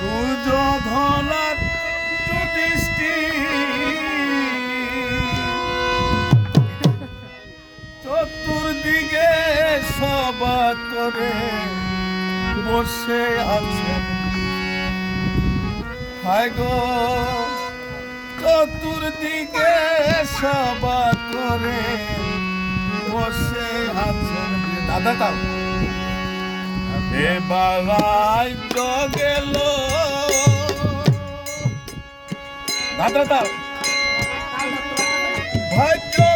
দুর্যোধনা চতুর্দিকে সবা করে বসে আছে। হায় গো, চতুর্দিকে সবা করে বসে আছে। দাদা তাও হ্যাঁ, ভাগ্য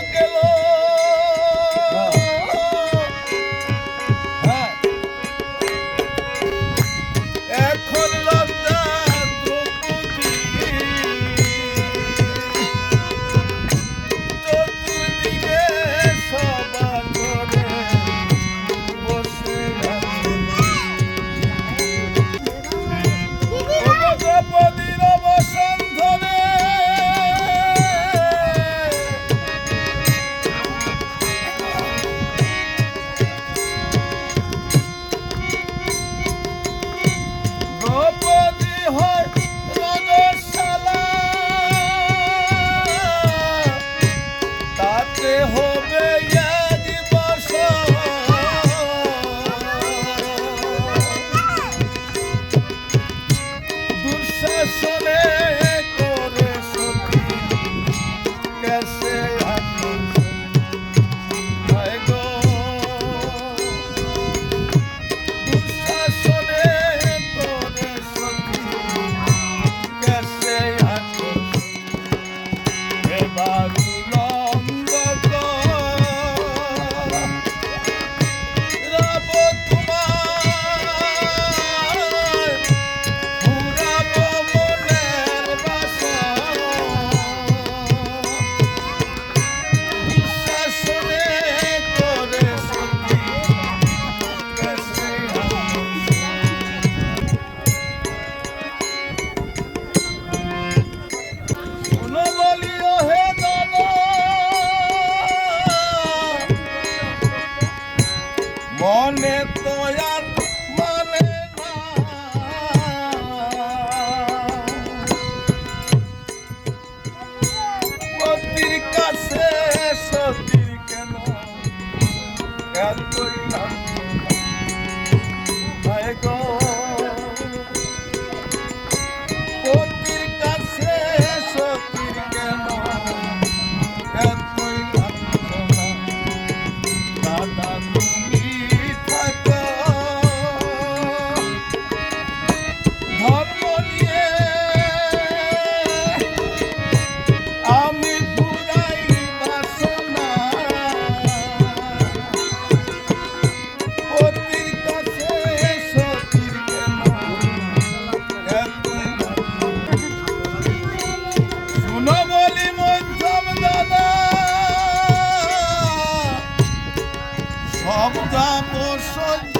অব্দাপসজ্জ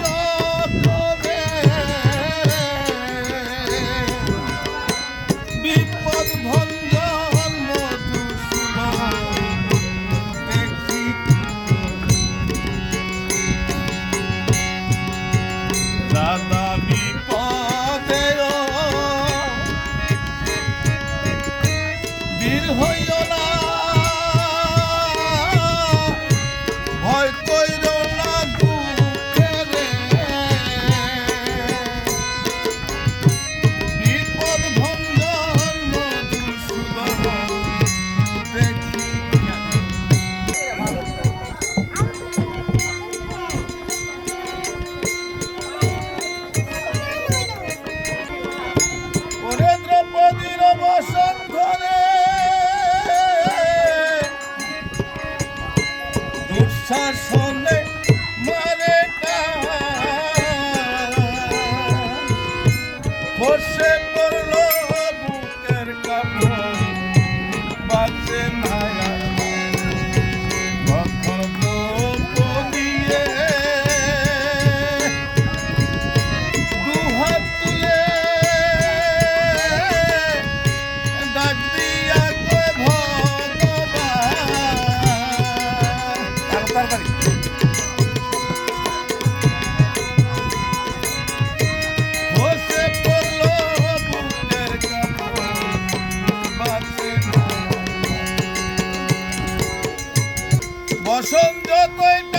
বসে পড়ল বুকের কাপড়। বাজে Passando a noite